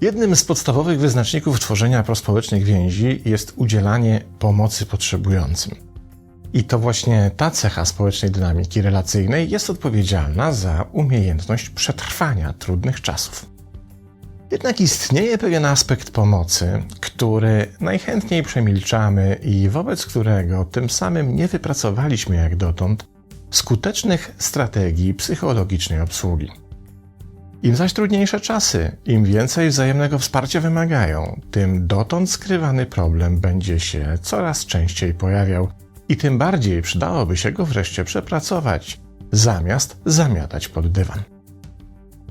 Jednym z podstawowych wyznaczników tworzenia prospołecznych więzi jest udzielanie pomocy potrzebującym. I to właśnie ta cecha społecznej dynamiki relacyjnej jest odpowiedzialna za umiejętność przetrwania trudnych czasów. Jednak istnieje pewien aspekt pomocy, który najchętniej przemilczamy i wobec którego tym samym nie wypracowaliśmy jak dotąd skutecznych strategii psychologicznej obsługi. Im zaś trudniejsze czasy, im więcej wzajemnego wsparcia wymagają, tym dotąd skrywany problem będzie się coraz częściej pojawiał i tym bardziej przydałoby się go wreszcie przepracować, zamiast zamiatać pod dywan.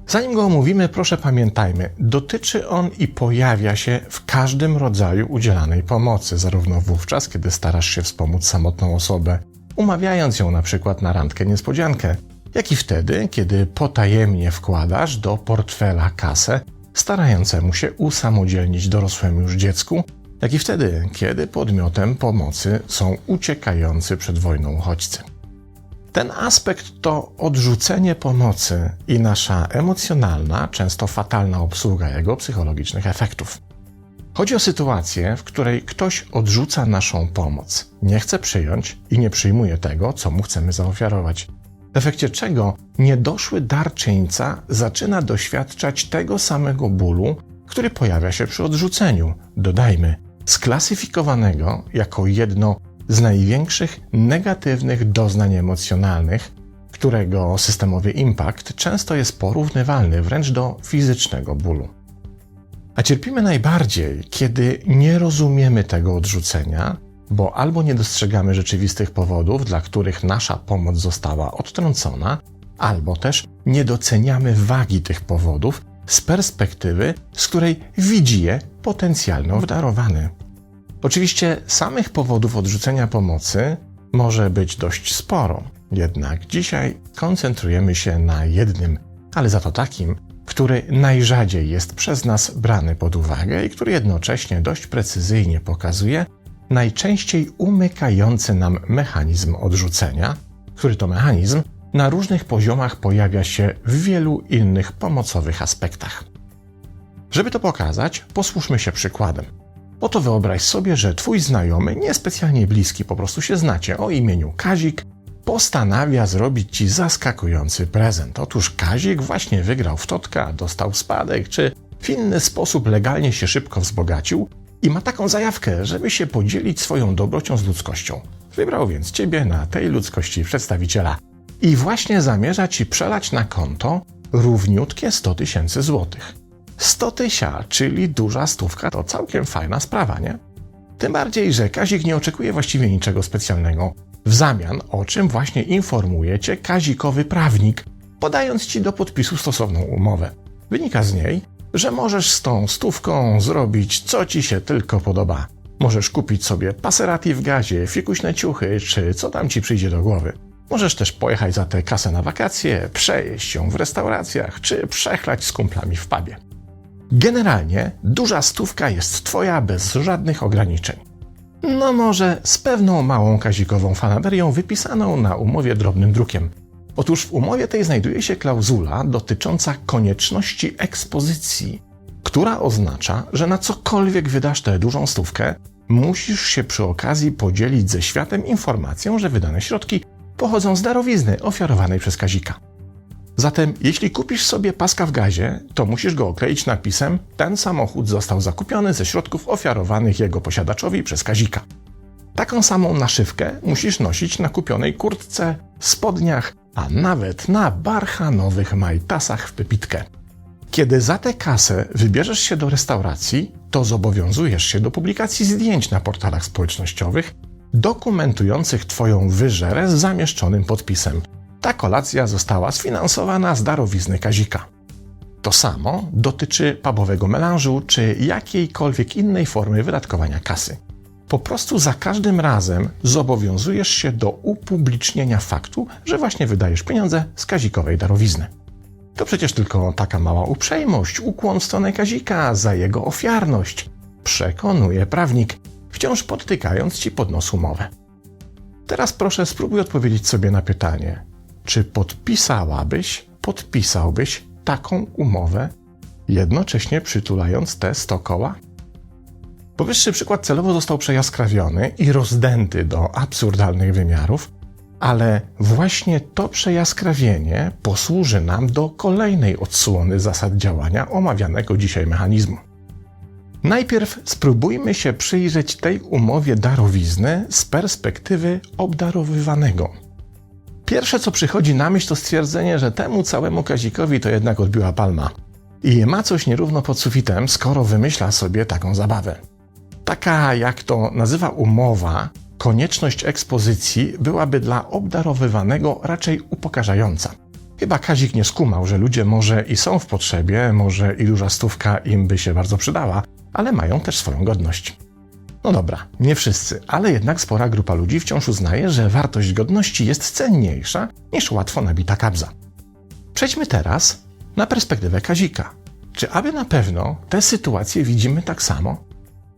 Zanim go omówimy, proszę pamiętajmy, dotyczy on i pojawia się w każdym rodzaju udzielanej pomocy, zarówno wówczas, kiedy starasz się wspomóc samotną osobę, umawiając ją na przykład na randkę niespodziankę, jak i wtedy, kiedy potajemnie wkładasz do portfela kasę starającemu się usamodzielnić dorosłemu już dziecku, jak i wtedy, kiedy podmiotem pomocy są uciekający przed wojną uchodźcy. Ten aspekt to odrzucenie pomocy i nasza emocjonalna, często fatalna obsługa jego psychologicznych efektów. Chodzi o sytuację, w której ktoś odrzuca naszą pomoc, nie chce przyjąć i nie przyjmuje tego, co mu chcemy zaofiarować. W efekcie czego niedoszły darczyńca zaczyna doświadczać tego samego bólu, który pojawia się przy odrzuceniu. Dodajmy, sklasyfikowanego jako jedno z największych negatywnych doznań emocjonalnych, którego systemowy impact często jest porównywalny wręcz do fizycznego bólu. A cierpimy najbardziej, kiedy nie rozumiemy tego odrzucenia, bo albo nie dostrzegamy rzeczywistych powodów, dla których nasza pomoc została odtrącona, albo też nie doceniamy wagi tych powodów z perspektywy, z której widzi je potencjalnie obdarowany. Oczywiście samych powodów odrzucenia pomocy może być dość sporo, jednak dzisiaj koncentrujemy się na jednym, ale za to takim, który najrzadziej jest przez nas brany pod uwagę i który jednocześnie dość precyzyjnie pokazuje najczęściej umykający nam mechanizm odrzucenia, który to mechanizm na różnych poziomach pojawia się w wielu innych pomocowych aspektach. Żeby to pokazać, posłuszmy się przykładem. Oto wyobraź sobie, że twój znajomy, niespecjalnie bliski, po prostu się znacie, o imieniu Kazik, postanawia zrobić ci zaskakujący prezent. Otóż Kazik właśnie wygrał w totka, dostał spadek, czy w inny sposób legalnie się szybko wzbogacił i ma taką zajawkę, żeby się podzielić swoją dobrocią z ludzkością. Wybrał więc ciebie na tej ludzkości przedstawiciela i właśnie zamierza ci przelać na konto równiutkie 100 tysięcy złotych. 100 tysia, czyli duża stówka, to całkiem fajna sprawa, nie? Tym bardziej, że Kazik nie oczekuje właściwie niczego specjalnego. W zamian, o czym właśnie informuje cię Kazikowy prawnik, podając ci do podpisu stosowną umowę. Wynika z niej, że możesz z tą stówką zrobić co ci się tylko podoba. Możesz kupić sobie Passerati w gazie, fikuśne ciuchy, czy co tam ci przyjdzie do głowy. Możesz też pojechać za tę kasę na wakacje, przejeść ją w restauracjach, czy przechlać z kumplami w pubie. Generalnie duża stówka jest twoja bez żadnych ograniczeń. No może z pewną małą kazikową fanaberią wypisaną na umowie drobnym drukiem. Otóż w umowie tej znajduje się klauzula dotycząca konieczności ekspozycji, która oznacza, że na cokolwiek wydasz tę dużą stówkę, musisz się przy okazji podzielić ze światem informacją, że wydane środki pochodzą z darowizny ofiarowanej przez Kazika. Zatem, jeśli kupisz sobie paska w gazie, to musisz go okleić napisem: Ten samochód został zakupiony ze środków ofiarowanych jego posiadaczowi przez Kazika. Taką samą naszywkę musisz nosić na kupionej kurtce, spodniach, a nawet na barchanowych majtasach w pepitkę. Kiedy za tę kasę wybierzesz się do restauracji, to zobowiązujesz się do publikacji zdjęć na portalach społecznościowych dokumentujących Twoją wyżerę z zamieszczonym podpisem. Ta kolacja została sfinansowana z darowizny Kazika. To samo dotyczy pubowego melanżu czy jakiejkolwiek innej formy wydatkowania kasy. Po prostu za każdym razem zobowiązujesz się do upublicznienia faktu, że właśnie wydajesz pieniądze z kazikowej darowizny. To przecież tylko taka mała uprzejmość, ukłon w stronę Kazika za jego ofiarność, przekonuje prawnik. wciąż podtykając ci pod nos umowę. Teraz proszę spróbuj odpowiedzieć sobie na pytanie, czy podpisałabyś, podpisałbyś taką umowę, jednocześnie przytulając te 100 koła? Powyższy przykład celowo został przejaskrawiony i rozdęty do absurdalnych wymiarów, ale właśnie to przejaskrawienie posłuży nam do kolejnej odsłony zasad działania omawianego dzisiaj mechanizmu. Najpierw spróbujmy się przyjrzeć tej umowie darowizny z perspektywy obdarowywanego. Pierwsze, co przychodzi na myśl, to stwierdzenie, że temu całemu Kazikowi to jednak odbiła palma. I ma coś nierówno pod sufitem, skoro wymyśla sobie taką zabawę. Taka, jak to nazywa umowa, konieczność ekspozycji byłaby dla obdarowywanego raczej upokarzająca. Chyba Kazik nie skumał, że ludzie może i są w potrzebie, może i duża stówka im by się bardzo przydała, ale mają też swoją godność. No dobra, nie wszyscy, ale jednak spora grupa ludzi wciąż uznaje, że wartość godności jest cenniejsza niż łatwo nabita kabza. Przejdźmy teraz na perspektywę Kazika. Czy aby na pewno tę sytuację widzimy tak samo?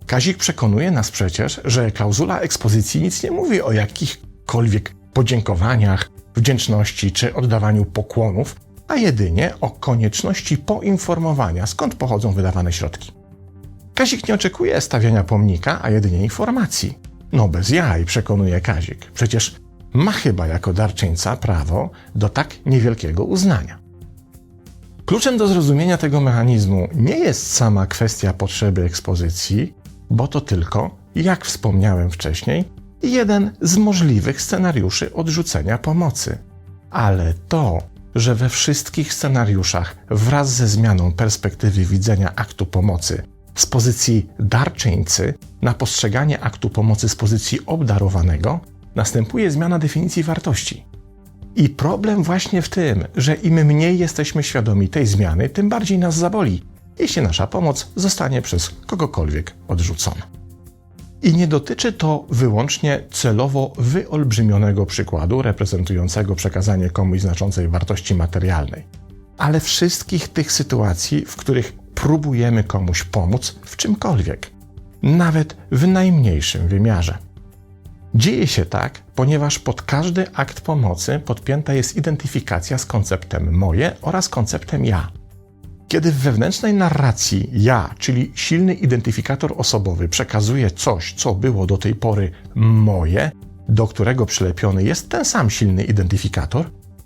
Kazik przekonuje nas przecież, że klauzula ekspozycji nic nie mówi o jakichkolwiek podziękowaniach, wdzięczności czy oddawaniu pokłonów, a jedynie o konieczności poinformowania, skąd pochodzą wydawane środki. Kazik nie oczekuje stawiania pomnika, a jedynie informacji. No bez jaj, przekonuje Kazik. Przecież ma chyba jako darczyńca prawo do tak niewielkiego uznania. Kluczem do zrozumienia tego mechanizmu nie jest sama kwestia potrzeby ekspozycji, bo to tylko, jak wspomniałem wcześniej, jeden z możliwych scenariuszy odrzucenia pomocy. Ale to, że we wszystkich scenariuszach wraz ze zmianą perspektywy widzenia aktu pomocy z pozycji darczyńcy na postrzeganie aktu pomocy z pozycji obdarowanego, następuje zmiana definicji wartości. I problem właśnie w tym, że im mniej jesteśmy świadomi tej zmiany, tym bardziej nas zaboli, jeśli nasza pomoc zostanie przez kogokolwiek odrzucona. I nie dotyczy to wyłącznie celowo wyolbrzymionego przykładu reprezentującego przekazanie komuś znaczącej wartości materialnej, ale wszystkich tych sytuacji, w których próbujemy komuś pomóc w czymkolwiek, nawet w najmniejszym wymiarze. Dzieje się tak, ponieważ pod każdy akt pomocy podpięta jest identyfikacja z konceptem moje oraz konceptem ja. Kiedy w wewnętrznej narracji ja, czyli silny identyfikator osobowy, przekazuje coś, co było do tej pory moje, do którego przylepiony jest ten sam silny identyfikator,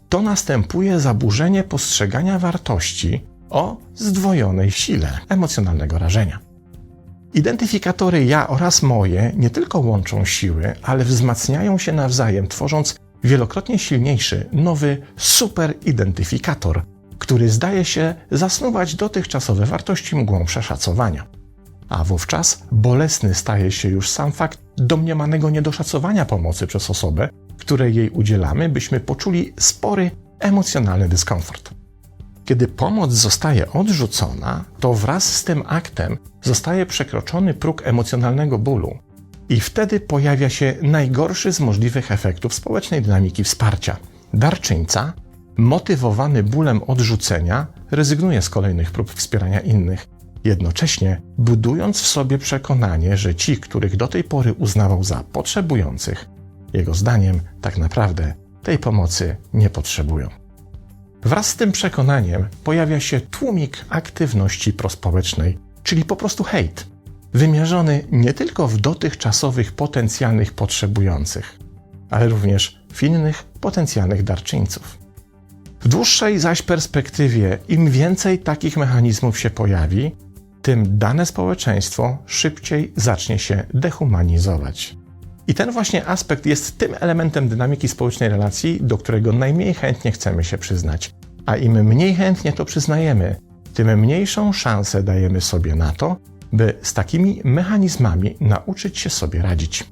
to następuje zaburzenie postrzegania wartości o zdwojonej sile emocjonalnego rażenia. Identyfikatory ja oraz moje nie tylko łączą siły, ale wzmacniają się nawzajem, tworząc wielokrotnie silniejszy, nowy superidentyfikator, który zdaje się zasnuwać dotychczasowe wartości mgłą przeszacowania. A wówczas bolesny staje się już sam fakt domniemanego niedoszacowania pomocy przez osobę, której jej udzielamy, byśmy poczuli spory emocjonalny dyskomfort. Kiedy pomoc zostaje odrzucona, to wraz z tym aktem zostaje przekroczony próg emocjonalnego bólu, i wtedy pojawia się najgorszy z możliwych efektów społecznej dynamiki wsparcia. Darczyńca, motywowany bólem odrzucenia, rezygnuje z kolejnych prób wspierania innych, jednocześnie budując w sobie przekonanie, że ci, których do tej pory uznawał za potrzebujących, jego zdaniem tak naprawdę tej pomocy nie potrzebują. Wraz z tym przekonaniem pojawia się tłumik aktywności prospołecznej, czyli po prostu hejt, wymierzony nie tylko w dotychczasowych potencjalnych potrzebujących, ale również w innych potencjalnych darczyńców. W dłuższej zaś perspektywie, im więcej takich mechanizmów się pojawi, tym dane społeczeństwo szybciej zacznie się dehumanizować. I ten właśnie aspekt jest tym elementem dynamiki społecznej relacji, do którego najmniej chętnie chcemy się przyznać. A im mniej chętnie to przyznajemy, tym mniejszą szansę dajemy sobie na to, by z takimi mechanizmami nauczyć się sobie radzić.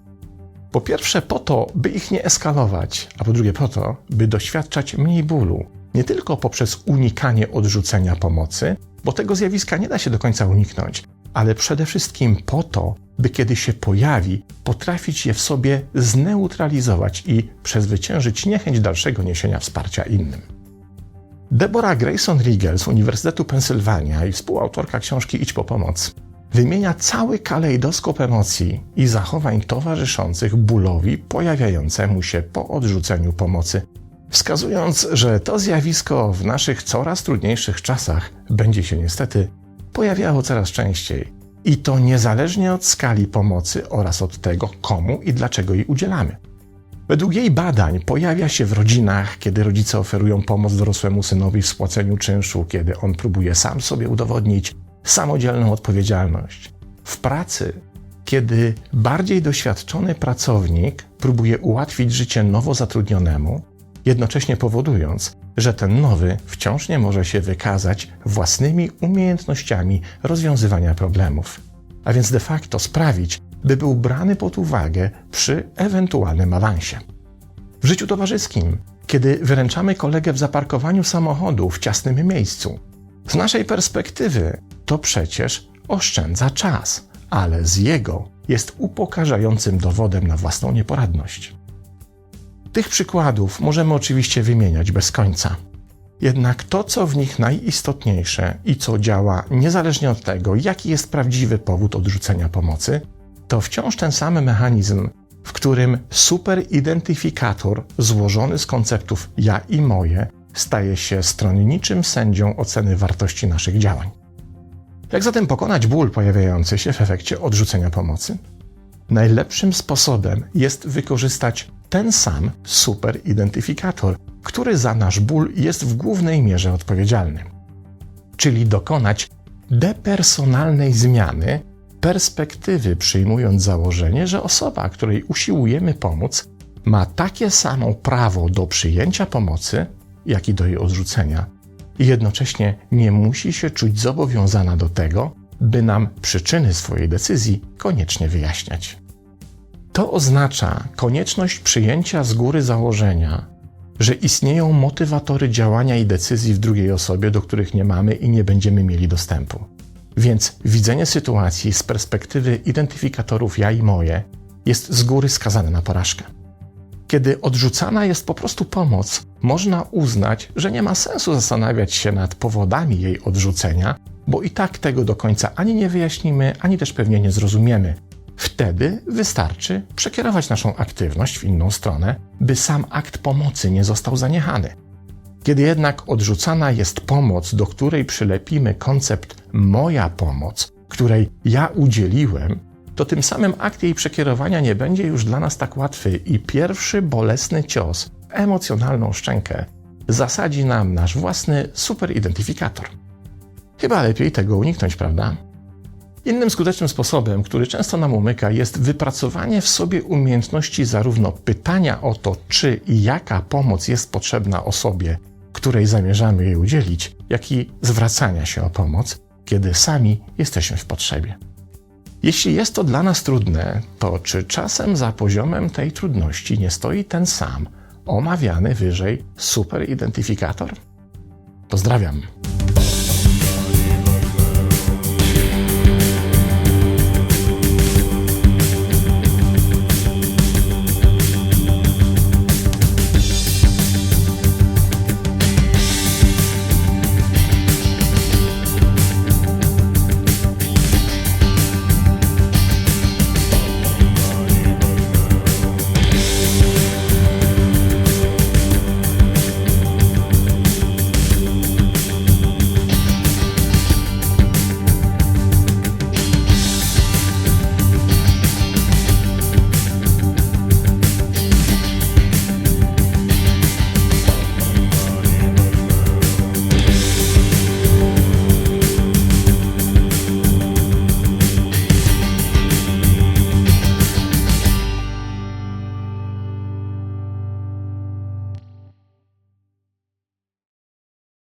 Po pierwsze, po to, by ich nie eskalować, a po drugie, po to, by doświadczać mniej bólu, nie tylko poprzez unikanie odrzucenia pomocy, bo tego zjawiska nie da się do końca uniknąć, ale przede wszystkim po to, by kiedy się pojawi, potrafić je w sobie zneutralizować i przezwyciężyć niechęć dalszego niesienia wsparcia innym. Deborah Grayson Riegel z Uniwersytetu Pensylwania i współautorka książki Idź po pomoc wymienia cały kalejdoskop emocji i zachowań towarzyszących bólowi pojawiającemu się po odrzuceniu pomocy, wskazując, że to zjawisko w naszych coraz trudniejszych czasach będzie się niestety pojawiało coraz częściej. I to niezależnie od skali pomocy oraz od tego, komu i dlaczego jej udzielamy. Według jej badań pojawia się w rodzinach, kiedy rodzice oferują pomoc dorosłemu synowi w spłaceniu czynszu, kiedy on próbuje sam sobie udowodnić samodzielną odpowiedzialność. W pracy, kiedy bardziej doświadczony pracownik próbuje ułatwić życie nowo zatrudnionemu, jednocześnie powodując, że ten nowy wciąż nie może się wykazać własnymi umiejętnościami rozwiązywania problemów, a więc de facto sprawić, by był brany pod uwagę przy ewentualnym awansie. W życiu towarzyskim, kiedy wyręczamy kolegę w zaparkowaniu samochodu w ciasnym miejscu, z naszej perspektywy to przecież oszczędza czas, ale z jego jest upokarzającym dowodem na własną nieporadność. Tych przykładów możemy oczywiście wymieniać bez końca. Jednak to, co w nich najistotniejsze i co działa niezależnie od tego, jaki jest prawdziwy powód odrzucenia pomocy, to wciąż ten sam mechanizm, w którym superidentyfikator złożony z konceptów ja i moje staje się stronniczym sędzią oceny wartości naszych działań. Jak zatem pokonać ból pojawiający się w efekcie odrzucenia pomocy? Najlepszym sposobem jest wykorzystać ten sam superidentyfikator, który za nasz ból jest w głównej mierze odpowiedzialny. Czyli dokonać depersonalnej zmiany perspektywy, przyjmując założenie, że osoba, której usiłujemy pomóc, ma takie samo prawo do przyjęcia pomocy, jak i do jej odrzucenia, i jednocześnie nie musi się czuć zobowiązana do tego, by nam przyczyny swojej decyzji koniecznie wyjaśniać. To oznacza konieczność przyjęcia z góry założenia, że istnieją motywatory działania i decyzji w drugiej osobie, do których nie mamy i nie będziemy mieli dostępu. Więc widzenie sytuacji z perspektywy identyfikatorów ja i moje jest z góry skazane na porażkę. Kiedy odrzucana jest po prostu pomoc, można uznać, że nie ma sensu zastanawiać się nad powodami jej odrzucenia, bo i tak tego do końca ani nie wyjaśnimy, ani też pewnie nie zrozumiemy. Wtedy wystarczy przekierować naszą aktywność w inną stronę, by sam akt pomocy nie został zaniechany. Kiedy jednak odrzucana jest pomoc, do której przylepimy koncept moja pomoc, której ja udzieliłem, to tym samym akt jej przekierowania nie będzie już dla nas tak łatwy i pierwszy bolesny cios emocjonalną szczękę zasadzi nam nasz własny superidentyfikator. Chyba lepiej tego uniknąć, prawda? Innym skutecznym sposobem, który często nam umyka, jest wypracowanie w sobie umiejętności zarówno pytania o to, czy i jaka pomoc jest potrzebna osobie, której zamierzamy jej udzielić, jak i zwracania się o pomoc, kiedy sami jesteśmy w potrzebie. Jeśli jest to dla nas trudne, to czy czasem za poziomem tej trudności nie stoi ten sam, omawiany wyżej superidentyfikator? Pozdrawiam.